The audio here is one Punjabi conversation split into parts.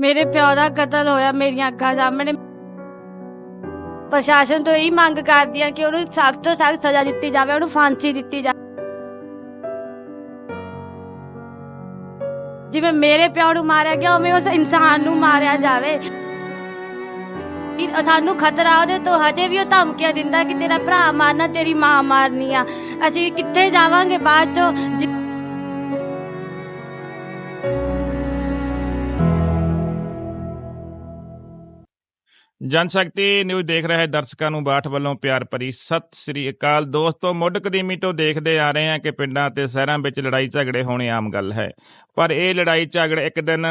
ਮੇਰੇ ਪਿਓ ਦਾ ਕਤਲ ਹੋਇਆ, ਮੇਰੀਆਂ ਅੱਖਾਂ ਸਾਹਮਣੇ। ਪ੍ਰਸ਼ਾਸਨ ਤੋਂ ਇਹ ਮੰਗ ਕਰਦੀ ਆ ਕਿ ਉਹਨੂੰ ਸਖਤ ਤੋਂ ਸਖਤ ਸਜ਼ਾ ਦਿੱਤੀ ਜਾਵੇ, ਉਹਨੂੰ ਫਾਂਸੀ ਦਿੱਤੀ ਜਾਵੇ। ਜਿਵੇਂ ਮੇਰੇ ਪਿਓ ਨੂੰ ਮਾਰਿਆ ਗਿਆ, ਉਵੇਂ ਉਸ ਇਨਸਾਨ ਨੂੰ ਮਾਰਿਆ ਜਾਵੇ। ਸਾਨੂੰ ਖਤਰਾ ਉਹਦੇ ਤੋਂ ਹਜੇ ਵੀ ਉਹ ਧਮਕੀਆਂ ਦਿੰਦਾ ਕਿ ਤੇਰਾ ਭਰਾ ਮਾਰਨਾ, ਤੇਰੀ ਮਾਂ ਮਾਰਨੀ ਆ। ਅਸੀਂ ਕਿੱਥੇ ਜਾਵਾਂਗੇ ਬਾਅਦ ਚੋਂ? ਜਨਸ਼ਕਤੀ ਨਿਊਜ਼ ਦੇਖ ਰਹੇ ਦਰਸ਼ਕਾਂ ਨੂੰ ਬਾਠ ਵੱਲੋਂ ਪਿਆਰ ਭਰੀ ਸਤਿ ਸ੍ਰੀ ਅਕਾਲ। ਦੋਸਤੋ, ਮੁੱਢ ਕਦੀਮੀ ਤੋਂ ਦੇਖਦੇ ਆ ਰਹੇ ਹਾਂ ਕਿ ਪਿੰਡਾਂ ਤੇ ਸ਼ਹਿਰਾਂ ਵਿੱਚ ਲੜਾਈ ਝਗੜੇ ਹੋਣੇ ਆਮ ਗੱਲ ਹੈ। ਪਰ ਇਹ ਲੜਾਈ ਝਗੜੇ ਇੱਕ ਦਿਨ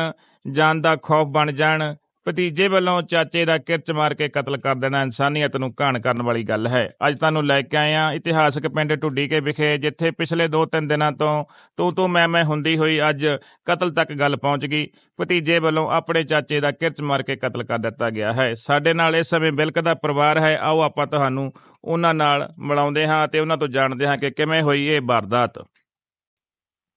ਜਾਨ ਦਾ ਖੌਫ ਬਣ ਜਾਣ ਭਤੀਜੇ ਵੱਲੋਂ ਚਾਚੇ ਦਾ ਕਿਰਚ ਮਾਰ ਕੇ ਕਤਲ ਕਰ ਦੇਣਾ ਇਨਸਾਨੀਅਤ ਨੂੰ ਘਾਣ ਕਰਨ ਵਾਲੀ ਗੱਲ ਹੈ। ਅੱਜ ਤੁਹਾਨੂੰ ਲੈ ਕੇ ਆਏ ਹਾਂ ਇਤਿਹਾਸਕ ਪਿੰਡ ਢੁੱਡੀ ਕੇ ਵਿਖੇ, ਜਿੱਥੇ ਪਿਛਲੇ 2-3 ਦਿਨਾਂ ਤੋਂ ਤੂੰ ਤੂੰ ਮੈਂ ਮੈਂ ਹੁੰਦੀ ਹੋਈ ਅੱਜ ਕਤਲ ਤੱਕ ਗੱਲ ਪਹੁੰਚ ਗਈ। ਭਤੀਜੇ ਵੱਲੋਂ ਆਪਣੇ ਚਾਚੇ ਦਾ ਕਿਰਚ ਮਾਰ ਕੇ ਕਤਲ ਕਰ ਦਿੱਤਾ ਗਿਆ ਹੈ। ਸਾਡੇ ਨਾਲ ਇਸ ਸਮੇਂ ਬਿਲਕ ਦਾ ਪਰਿਵਾਰ ਹੈ। ਆਓ ਆਪਾਂ ਤੁਹਾਨੂੰ ਉਹਨਾਂ ਨਾਲ ਮਿਲਾਉਂਦੇ ਹਾਂ ਤੇ ਉਹਨਾਂ ਤੋਂ ਜਾਣਦੇ ਹਾਂ ਕਿ ਕਿਵੇਂ ਹੋਈ ਇਹ ਵਾਰਦਾਤ।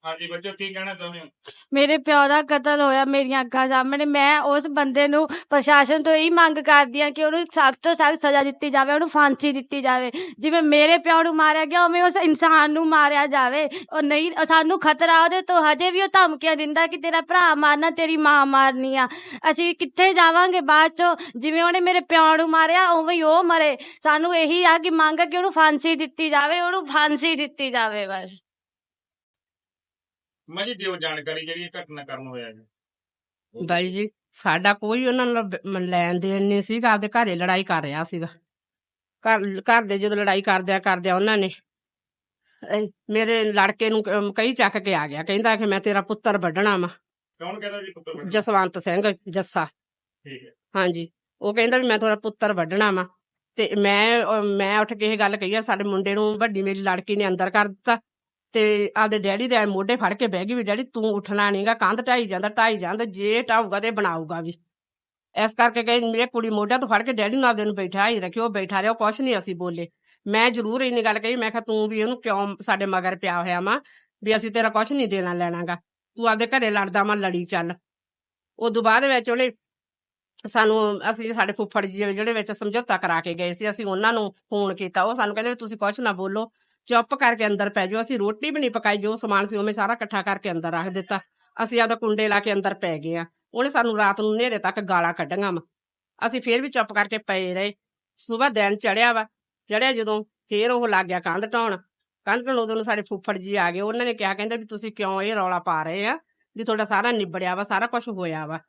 ਹਾਂਜੀ, ਬੱਚੋ, ਕੀ ਕਹਿਣਾ ਚਾਹੁੰਦੇ ਹੋ? ਮੇਰੇ ਪਿਓ ਦਾ ਕਤਲ ਹੋਇਆ, ਮੇਰੀਆਂ ਅੱਖਾਂ ਸਾਹਮਣੇ। ਮੈਂ ਉਸ ਬੰਦੇ ਨੂੰ ਪ੍ਰਸ਼ਾਸਨ ਤੋਂ ਇਹੀ ਮੰਗ ਕਰਦੀ ਹਾਂ ਕਿ ਉਹਨੂੰ ਸਖਤ ਤੋਂ ਸਖਤ ਸਜ਼ਾ ਦਿੱਤੀ ਜਾਵੇ, ਉਹਨੂੰ ਫਾਂਸੀ ਦਿੱਤੀ ਜਾਵੇ। ਜਿਵੇਂ ਮੇਰੇ ਪਿਓ ਨੂੰ ਮਾਰਿਆ ਗਿਆ, ਉਵੇਂ ਉਸ ਇਨਸਾਨ ਨੂੰ ਮਾਰਿਆ ਜਾਵੇ। ਉਹ ਨਹੀਂ ਸਾਨੂੰ ਖਤਰਾ ਉਹਦੇ ਤੋਂ ਹਜੇ ਵੀ ਉਹ ਧਮਕੀਆਂ ਦਿੰਦਾ ਕਿ ਤੇਰਾ ਭਰਾ ਮਾਰਨਾ, ਤੇਰੀ ਮਾਂ ਮਾਰਨੀ ਆ। ਅਸੀਂ ਕਿੱਥੇ ਜਾਵਾਂਗੇ ਬਾਅਦ ਚੋਂ? ਜਿਵੇਂ ਉਹਨੇ ਮੇਰੇ ਪਿਓ ਨੂੰ ਮਾਰਿਆ, ਉਵੇਂ ਹੀ ਉਹ ਮਰੇ। ਸਾਨੂੰ ਇਹੀ ਆ ਕਿ ਮੰਗ ਆ ਕਿ ਉਹਨੂੰ ਫਾਂਸੀ ਦਿੱਤੀ ਜਾਵੇ, ਉਹਨੂੰ ਫਾਂਸੀ ਦਿੱਤੀ ਜਾਵੇ ਬਸ। ਮੈਂ ਜੀ ਦਿਓ ਜਾਣਕਾਰੀ ਜਿਹੜੀ ਇਹ ਘਟਨਾ ਕਰਨ ਹੋਇਆ ਜੀ ਬਾਈ ਜੀ ਸਾਡਾ ਕੋਈ ਉਹਨਾਂ ਨਾਲ ਬ- ਲੈਣ ਦੇਣ ਨਹੀਂ ਸੀਗਾ ਆਪਦੇ ਘਰੇ ਲੜਾਈ ਕਰ ਰਿਹਾ ਸੀਗਾ। ਘਰ ਘਰ ਦੇ ਜਦੋਂ ਲੜਾਈ ਕਰਦਿਆਂ ਕਰਦਿਆਂ ਉਹਨਾਂ ਨੇ ਮੇਰੇ ਲੜਕੇ ਨੂੰ ਕਈ ਚੱਕ ਕੇ ਆ ਗਿਆ ਕਹਿੰਦਾ ਕਿ ਮੈਂ ਤੇਰਾ ਪੁੱਤਰ ਵੱਢਣਾ ਵਾ। ਕੌਣ ਕਹਿੰਦਾ ਜੀ ਪੁੱਤਰ ਵੱਡਾ? ਜਸਵੰਤ ਸਿੰਘ ਜੱਸਾ। ਠੀਕ ਹੈ। ਹਾਂਜੀ ਉਹ ਕਹਿੰਦਾ ਵੀ ਮੈਂ ਤੇਰਾ ਪੁੱਤਰ ਵੱਢਣਾ ਵਾ। ਤੇ ਮੈਂ ਅਹ ਮੈਂ ਉੱਠ ਕੇ ਇਹ ਗੱਲ ਕਹੀ ਆ ਸਾਡੇ ਮੁੰਡੇ ਨੂੰ ਵੱਡੀ ਮੇਰੀ ਲੜਕੀ ਨੇ ਅੰਦਰ ਕਰ ਦਿੱਤਾ। ਤੇ ਆਪਦੇ ਡੈਡੀ ਦੇ ਮੋਢੇ ਫੜ ਕੇ ਬਹਿ ਗਈ ਵੀ ਡੈਡੀ ਤੂੰ ਉੱਠਣਾ ਨਹੀਂਗਾ ਕੰਧ ਢਾਈ ਜਾਂਦਾ ਢਾਈ ਜਾਂਦਾ, ਜੇ ਢਾਊਗਾ ਤੇ ਬਣਾਊਗਾ ਵੀ। ਇਸ ਕਰਕੇ ਕਹੇ ਮੇਰੇ ਕੁੜੀ ਮੋਢਿਆਂ ਤੋਂ ਫੜ ਕੇ ਡੈਡੀ ਨੂੰ ਆਪਦੇ ਨੂੰ ਬੈਠਾ ਹੀ ਰੱਖਿਓ, ਉਹ ਬੈਠਾ ਰਿਹਾ ਕੁਛ ਨਹੀਂ ਅਸੀਂ ਬੋਲੇ। ਮੈਂ ਜ਼ਰੂਰ ਇੰਨੀ ਗੱਲ ਕਹੀ, ਮੈਂ ਕਿਹਾ ਤੂੰ ਵੀ ਉਹਨੂੰ ਕਿਉਂ ਸਾਡੇ ਮਗਰ ਪਿਆ ਹੋਇਆ ਮਾਂ ਵੀ ਅਸੀਂ ਤੇਰਾ ਕੁਛ ਨਹੀਂ ਦੇਣਾ ਲੈਣਾਗਾ ਤੂੰ ਆਪਦੇ ਘਰੇ ਲੜਦਾ ਮਾਂ ਲੜੀ ਚੱਲ। ਉਦੋਂ ਬਾਅਦ ਵਿੱਚ ਉਹਨੇ ਸਾਨੂੰ ਅਸੀਂ ਸਾਡੇ ਫੁੱਫੜ ਜੀ ਜਿਹੜੇ ਵਿੱਚ ਸਮਝੌਤਾ ਕਰਾ ਕੇ ਗਏ ਸੀ, ਅਸੀਂ ਉਹਨਾਂ ਨੂੰ ਫੋਨ ਕੀਤਾ, ਉਹ ਸਾਨੂੰ ਕਹਿੰਦੇ ਵੀ ਤੁਸੀਂ ਕੁਛ ਨਾ ਬੋਲੋ ਚੁੱਪ ਕਰਕੇ ਅੰਦਰ ਪੈ ਜਾਓ। ਅਸੀਂ ਰੋਟੀ ਵੀ ਨਹੀਂ ਪਕਾਈ, ਜੋ ਸਮਾਨ ਸੀ ਉਵੇਂ ਸਾਰਾ ਇਕੱਠਾ ਕਰਕੇ ਅੰਦਰ ਰੱਖ ਦਿੱਤਾ। ਅਸੀਂ ਆਪਦਾ ਕੁੰਡੇ ਲਾ ਕੇ ਅੰਦਰ ਪੈ ਗਏ ਆ ਉਹਨੇ ਸਾਨੂੰ ਰਾਤ ਨੂੰ ਹਨੇਰੇ ਤੱਕ ਗਾਲਾਂ ਕੱਢੀਆਂ ਵਾ। ਅਸੀਂ ਫੇਰ ਵੀ ਚੁੱਪ ਕਰਕੇ ਪਏ ਰਹੇ। ਸਵੇਰ ਦਿਨ ਚੜਿਆ ਵਾ। ਚੜਿਆ ਜਦੋਂ ਫੇਰ ਉਹ ਲੱਗ ਗਿਆ ਕੰਧ ਢਾਉਣ। ਕੰਧ ਢਾਉਣ ਉਦੋਂ ਸਾਡੇ ਫੁੱਫੜ ਜੀ ਆ ਗਏ। ਉਹਨਾਂ ਨੇ ਕਿਹਾ, ਕਹਿੰਦੇ ਵੀ ਤੁਸੀਂ ਕਿਉਂ ਇਹ ਰੌਲਾ ਪਾ ਰਹੇ ਆ? ਵੀ ਤੁਹਾਡਾ ਸਾਰਾ ਨਿਬੜਿਆ ਵਾ, ਸਾਰਾ ਕੁਝ ਹੋਇਆ ਵਾ।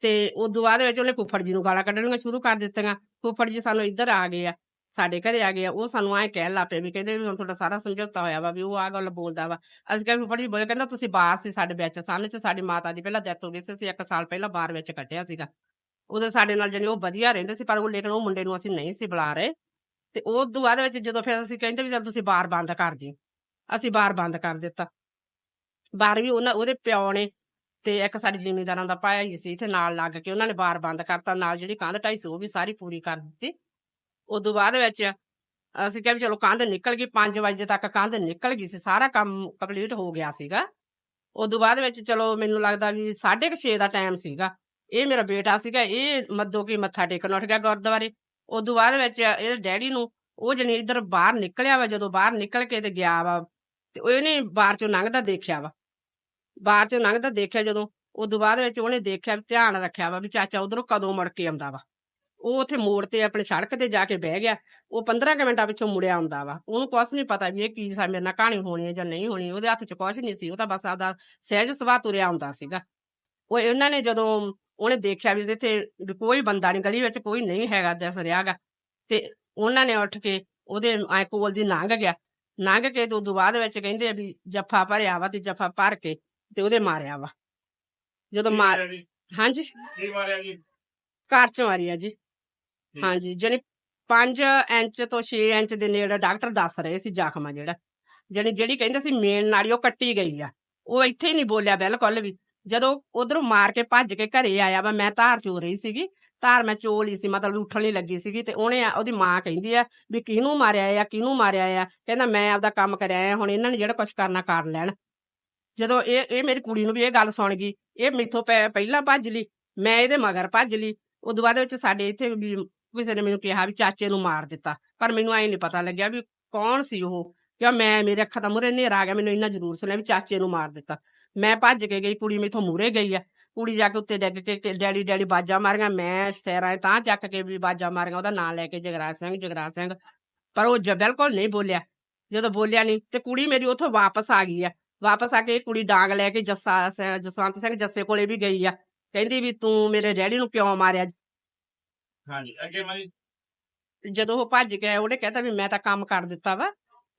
ਤੇ ਉਦੋਂ ਬਾਅਦ ਵਿੱਚ ਉਹਨੇ ਫੁੱਫੜ ਜੀ ਨੂੰ ਗਾਲਾਂ ਕੱਢਣੀਆਂ ਸ਼ੁਰੂ ਕਰ ਦਿੱਤੀਆਂ। ਫੁੱਫੜ ਜੀ ਸਾਨੂੰ ਇੱਧਰ ਆ ਗਏ ਆ। ਸਾਡੇ ਘਰੇ ਆ ਗਏ ਆ, ਉਹ ਸਾਨੂੰ ਐਂ ਕਹਿਣ ਲੱਗ ਪਏ ਵੀ ਕਹਿੰਦੇ ਵੀ ਹੁਣ ਤੁਹਾਡਾ ਸਾਰਾ ਸਮਝੌਤਾ ਹੋਇਆ ਵਾ ਵੀ ਉਹ ਆ ਗੱਲ ਬੋਲਦਾ ਵਾ। ਅਸੀਂ ਕਿਹਾ ਵੀ ਫੁੱਫੜ ਕਹਿੰਦਾ ਤੁਸੀਂ ਬਾਹਰ ਸੀ ਸਾਡੇ ਵਿੱਚ ਸਨ ਚ ਸਾਡੀ ਮਾਤਾ ਜੀ ਪਹਿਲਾਂ ਡੈਥ ਹੋ ਗਈ ਸੀ, ਅਸੀਂ ਇੱਕ ਸਾਲ ਪਹਿਲਾਂ ਬਾਹਰ ਵਿੱਚ ਕੱਢਿਆ ਸੀਗਾ। ਉਦੋਂ ਸਾਡੇ ਨਾਲ ਜਣੀ ਉਹ ਵਧੀਆ ਰਹਿੰਦੇ ਸੀ, ਪਰ ਉਹ ਲੇਕਿਨ ਉਹ ਮੁੰਡੇ ਨੂੰ ਅਸੀਂ ਨਹੀਂ ਸੀ ਬੁਲਾ ਰਹੇ। ਤੇ ਉਹ ਤੋਂ ਬਾਅਦ ਵਿੱਚ ਜਦੋਂ ਫਿਰ ਅਸੀਂ ਕਹਿੰਦੇ ਵੀ ਚਲ ਤੁਸੀਂ ਬਾਹਰ ਬੰਦ ਕਰ ਦਿਓ, ਅਸੀਂ ਬਾਹਰ ਬੰਦ ਕਰ ਦਿੱਤਾ। ਬਾਹਰ ਵੀ ਉਹਨਾਂ, ਉਹਦੇ ਪਿਓ ਨੇ ਤੇ ਇੱਕ ਸਾਡੀ ਜ਼ਿਮੀਂਦਾਰਾਂ ਦਾ ਪਾਇਆ ਹੀ ਸੀ ਤੇ ਨਾਲ ਲੱਗ ਕੇ ਉਹਨਾਂ ਨੇ ਬਾਹਰ ਬੰਦ ਕਰਤਾ, ਨਾਲ ਜਿਹੜੀ ਕੰਧ ਢਾਈ ਸੀ ਉਹ ਵੀ ਸਾਰੀ ਪੂਰੀ ਕਰ ਦਿੱਤੀ। ਉਦੋਂ ਬਾਅਦ ਵਿੱਚ ਅਸੀਂ ਕਿਹਾ ਵੀ ਚਲੋ ਕੰਧ ਨਿਕਲ ਗਈ 5 ਵਜੇ ਤੱਕ ਕੰਧ ਨਿਕਲ ਗਈ ਸੀ, ਸਾਰਾ ਕੰਮ ਕੰਪਲੀਟ ਹੋ ਗਿਆ ਸੀਗਾ। ਉਦੋਂ ਬਾਅਦ ਵਿੱਚ ਚਲੋ ਮੈਨੂੰ ਲੱਗਦਾ ਵੀ 6:30 ਦਾ ਟਾਈਮ ਸੀਗਾ। ਇਹ ਮੇਰਾ ਬੇਟਾ ਸੀਗਾ, ਇਹ ਮੱਦੋ ਕੀ ਮੱਥਾ ਟੇਕਣ ਉੱਠ ਗਿਆ ਗੁਰਦੁਆਰੇ। ਉਦੋਂ ਬਾਅਦ ਵਿੱਚ ਇਹਦੇ ਡੈਡੀ ਨੂੰ ਉਹ ਜਣੀ ਇੱਧਰ ਬਾਹਰ ਨਿਕਲਿਆ ਵਾ, ਜਦੋਂ ਬਾਹਰ ਨਿਕਲ ਕੇ ਤੇ ਗਿਆ ਵਾ, ਤੇ ਉਹ ਇਹਨੇ ਬਾਹਰ ਚੋਂ ਲੰਘਦਾ ਦੇਖਿਆ ਵਾ। ਬਾਹਰ ਚੋਂ ਲੰਘਦਾ ਦੇਖਿਆ ਜਦੋਂ ਉਦੋਂ ਬਾਅਦ ਵਿੱਚ ਉਹਨੇ ਦੇਖਿਆ ਵੀ ਧਿਆਨ ਰੱਖਿਆ ਵਾ ਵੀ ਚਾਚਾ ਉਧਰੋਂ ਕਦੋਂ ਮੁੜ ਕੇ ਆਉਂਦਾ ਵਾ। ਉਹ ਉੱਥੇ ਮੋੜ ਤੇ ਆਪਣੇ ਸੜਕ ਤੇ ਜਾ ਕੇ ਬਹਿ ਗਿਆ। ਉਹ 15 ਕੁ ਮਿੰਟਾਂ ਪਿੱਛੋਂ ਮੁੜਿਆ ਆਉਂਦਾ ਵਾ। ਉਹਨੂੰ ਕੁਛ ਨਹੀਂ ਪਤਾ ਵੀ ਇਹ ਕੀ ਸਾ ਮੇਰੇ ਨਾਲ ਕਹਾਣੀ ਹੋਣੀ ਹੈ ਜਾਂ ਨਹੀਂ ਹੋਣੀ। ਉਹਦੇ ਹੱਥ 'ਚ ਕੁਛ ਨਹੀਂ ਸੀ। ਉਹ ਤਾਂ ਬਸ ਆਪਦਾ ਸਹਿਜ ਸੁਭਾਅ ਤੁਰਿਆ ਆਉਂਦਾ ਸੀਗਾ। ਉਹ ਇਹਨਾਂ ਨੇ ਜਦੋਂ ਉਹਨੇ ਦੇਖਿਆ ਵੀ ਇੱਥੇ ਕੋਈ ਬੰਦਾ ਨਹੀਂ ਗਲੀ ਵਿੱਚ ਕੋਈ ਨਹੀਂ ਹੈਗਾ ਦਿਸ ਰਿਹਾਗਾ। ਤੇ ਉਹਨਾਂ ਨੇ ਉੱਠ ਕੇ ਉਹਦੇ ਐ ਕੋਲ ਦੀ ਲੰਘ ਗਿਆ। ਲੰਘ ਕੇ ਤੇ ਬਾਅਦ ਵਿੱਚ ਕਹਿੰਦੇ ਵੀ ਜੱਫਾ ਭਰਿਆ ਵਾ ਤੇ ਜੱਫਾ ਭਰ ਕੇ ਤੇ ਉਹਦੇ ਮਾਰਿਆ ਵਾ। ਜਦੋਂ ਮਾਰ ਜੀ? ਹਾਂਜੀ। ਕੀ ਮਾਰਿਆ ਜੀ? ਘਰ ਚ ਮਾਰੀ ਆ ਜੀ। ਹਾਂਜੀ, ਜਾਣੀ 5 ਇੰਚ ਤੋਂ 6 ਇੰਚ ਦੇ ਨੇੜੇ ਡਾਕਟਰ ਦੱਸ ਰਹੇ ਸੀ ਜ਼ਖਮ ਆ ਜਿਹੜਾ। ਜਾਣੀ ਜਿਹੜੀ ਕਹਿੰਦੇ ਸੀ ਮੇਨ ਨਾੜੀ ਉਹ ਕੱਟੀ ਗਈ ਆ। ਉਹ ਇੱਥੇ ਹੀ ਨਹੀਂ ਬੋਲਿਆ ਬਿਲਕੁਲ ਵੀ। ਜਦੋਂ ਉਧਰੋਂ ਮਾਰ ਕੇ ਭੱਜ ਕੇ ਘਰੇ ਆਇਆ ਵਾ, ਮੈਂ ਧਾਰ ਚੋ ਰਹੀ ਸੀਗੀ। ਧਾਰ ਮੈਂ ਚੋ ਲਈ ਸੀ, ਮਤਲਬ ਉੱਠਣ ਲਈ ਲੱਗੀ ਸੀਗੀ ਤੇ ਉਹਨੇ ਉਹਦੀ ਮਾਂ ਕਹਿੰਦੀ ਆ ਵੀ ਕਿਹਨੂੰ ਮਾਰਿਆ ਆ, ਕਿਹਨੂੰ ਮਾਰਿਆ ਆ? ਕਹਿੰਦਾ ਮੈਂ ਆਪਦਾ ਕੰਮ ਕਰਿਆ ਆ, ਹੁਣ ਇਹਨਾਂ ਨੇ ਜਿਹੜਾ ਕੁਝ ਕਰਨਾ ਕਰ ਲੈਣ। ਜਦੋਂ ਇਹ ਇਹ ਮੇਰੀ ਕੁੜੀ ਨੂੰ ਵੀ ਇਹ ਗੱਲ ਸੁਣ ਗਈ। ਇਹ ਮੇਥੋਂ ਪੈ- ਪਹਿਲਾਂ ਭੱਜ ਲਈ, ਮੈਂ ਇਹਦੇ ਮਗਰ ਭੱਜ ਲਈ। ਉਦੋਂ ਬਾਅਦ ਵਿੱਚ ਸਾਡੇ ਇੱਥੇ ਵੀ ਕਿਸੇ ਨੇ ਮੈਨੂੰ ਕਿਹਾ ਵੀ ਚਾਚੇ ਨੂੰ ਮਾਰ ਦਿੱਤਾ, ਪਰ ਮੈਨੂੰ ਐ ਨਹੀਂ ਪਤਾ ਲੱਗਿਆ ਵੀ ਕੌਣ ਸੀ ਉਹ ਕਿ ਮੈਂ, ਮੇਰੇ ਅੱਖਾਂ ਦਾ ਮੂਹਰੇ ਹਨੇਰਾ ਆ ਗਿਆ, ਮੈਨੂੰ ਇੰਨਾ ਜ਼ਰੂਰ ਸੁਣਿਆ ਵੀ ਚਾਚੇ ਨੂੰ ਮਾਰ ਦਿੱਤਾ। ਮੈਂ ਭੱਜ ਕੇ ਗਈ, ਕੁੜੀ ਮੇਥੋਂ ਮੂਹਰੇ ਗਈ ਆ, ਕੁੜੀ ਜਾ ਕੇ ਉੱਤੇ ਡਿੱਗ ਕੇ ਡੈਡੀ ਡੈਡੀ ਬਾਜਾ ਮਾਰੀਆਂ, ਮੈਂ ਸੈਰਾਂ ਤਾਂ ਚੱਕ ਕੇ ਵੀ ਬਾਜਾ ਮਾਰੀਆਂ, ਉਹਦਾ ਨਾਂ ਲੈ ਕੇ ਜਗਰਾਜ ਸਿੰਘ ਜਗਰਾਜ ਸਿੰਘ। ਪਰ ਉਹ ਜ ਬਿਲਕੁਲ ਨਹੀਂ ਬੋਲਿਆ, ਜਦੋਂ ਬੋਲਿਆ ਨਹੀਂ, ਤੇ ਕੁੜੀ ਮੇਰੀ ਉੱਥੋਂ ਵਾਪਸ ਆ ਗਈ ਆ, ਵਾਪਸ ਆ ਕੇ ਕੁੜੀ ਡਾਂਗ ਲੈ ਕੇ ਜੱਸਾ ਸ- ਜਸਵੰਤ ਸਿੰਘ ਜੱਸੇ ਕੋਲੇ ਵੀ ਗਈ ਆ, ਕਹਿੰਦੀ ਵੀ ਤੂੰ ਮੇਰੇ ਡੈਡੀ ਨੂੰ ਕਿਉਂ ਮਾਰਿਆ? ਹਾਂਜੀ ਅੱਗੇ ਮਾਰੀ ਜਦੋਂ ਉਹ ਭੱਜ ਗਿਆ ਉਹਨੇ ਕਹਿਤਾ ਵੀ ਮੈਂ ਤਾਂ ਕੰਮ ਕਰ ਦਿੱਤਾ ਵਾ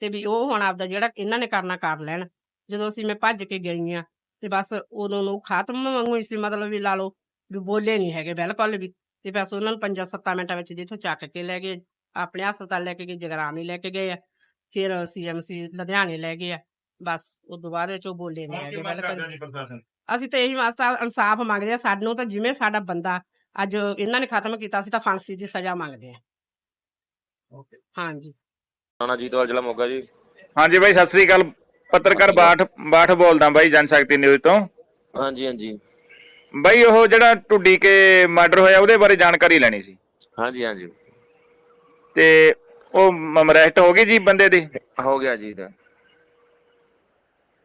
ਤੇ ਵੀ ਉਹ ਹੁਣ ਆਪਦਾ ਜਿਹੜਾ ਇਹਨਾਂ ਨੇ ਕਰਨਾ ਕਰ ਲੈਣ। ਜਦੋਂ ਅਸੀਂ ਮੈਂ ਭੱਜ ਕੇ ਗਈ ਆ ਤੇ ਬਸ ਉਦੋਂ ਨੂੰ ਖਾਤਮ ਵਾਂਗੂ ਹੀ ਸੀ ਮਤਲਬ ਵੀ ਲਾ ਲਓ ਵੀ ਬੋਲੇ ਨਹੀਂ ਹੈਗੇ ਬਿਲਕੁਲ ਵੀ ਤੇ ਬਸ ਉਹਨਾਂ ਨੂੰ 5-7 ਮਿੰਟਾਂ ਵਿੱਚ ਜਿੱਥੋਂ ਚੱਕ ਕੇ ਲੈ ਗਏ ਆਪਣੇ ਹਸਪਤਾਲ ਲੈ ਕੇ ਗਏ ਜਗਰਾਮੀ ਲੈ ਕੇ ਗਏ ਆ ਫਿਰ ਸੀਐਮਸੀ ਲੁਧਿਆਣੇ ਲੈ ਗਏ ਆ ਬਸ ਉਦੋਂ ਬਾਅਦ ਵਿੱਚ ਉਹ ਬੋਲੇ ਨਹੀਂ ਹੈਗੇ ਬਿਲਕੁਲ ਅਸੀਂ ਤਾਂ ਇਹੀ ਵਾਸਤਾ ਇਨਸਾਫ ਮੰਗਦੇ ਆ ਸਾਨੂੰ ਤਾਂ ਜਿਵੇਂ ਸਾਡਾ ਬੰਦਾ ਅੱਜ ਇਹਨਾਂ ਨੇ ਖਤਮ ਕੀਤਾ ਸੀ ਤਾਂ ਫਾਂਸੀ ਦੀ ਸਜ਼ਾ ਮੰਗਦੇ ਆ ਹਾਂਜੀ। ਰਾਣਾ ਜੀਤਵਾਲ ਜ਼ਿਲ੍ਹਾ ਮੋਗਾ ਜੀ। ਹਾਂਜੀ ਬਾਈ ਸਤਿ ਸ੍ਰੀ ਅਕਾਲ। ਪੱਤਰਕਾਰ ਬਾਠ ਬਾਠ ਬੋਲਦਾ ਬਾਈ ਜਨ ਸ਼ਕਤੀ ਨਿਊਜ਼ ਤੋਂ। ਹਾਂਜੀ ਹਾਂਜੀ। ਬਾਈ ਉਹ ਜਿਹੜਾ ਟੁੱਡੀ ਕੇ ਮਰਡਰ ਹੋਇਆ ਉਹਦੇ ਬਾਰੇ ਜਾਣਕਾਰੀ ਲੈਣੀ ਸੀ। ਹਾਂਜੀ ਹਾਂਜੀ। ਤੇ ਉਹ ਅਰੈਸਟ ਹੋ ਗਈ ਜੀ ਬੰਦੇ ਦੀ? ਹੋ ਗਿਆ ਜੀ ਤਾਂ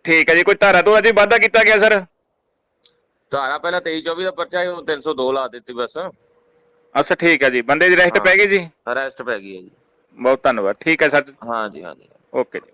ਠੀਕ ਹੈ ਜੀ ਕੋਈ ਧਾਰਾ ਤੋਂ ਅਜੇ ਵਾਅਦਾ ਕੀਤਾ ਗਿਆ ਸਰ? ਧਾਰਾ ਪਹਿਲਾਂ 23 24 ਦਾ ਪਰਚਾ ਸੀ, ਉਹ 302 ਲਾ ਦਿੱਤੀ ਬਸ। ਅੱਛਾ ਠੀਕ ਹੈ ਜੀ। ਬੰਦੇ ਦੀ ਅਰੈਸਟ ਹਾਂ। ਪੈ ਗਈ ਜੀ? ਅਰੈਸਟ ਪੈ ਗਈ ਹੈ ਜੀ। ਬਹੁਤ ਧੰਨਵਾਦ। ਠੀਕ ਹੈ ਸਰ ਹਾਂਜੀ ਹਾਂਜੀ ਓਕੇ ਜੀ।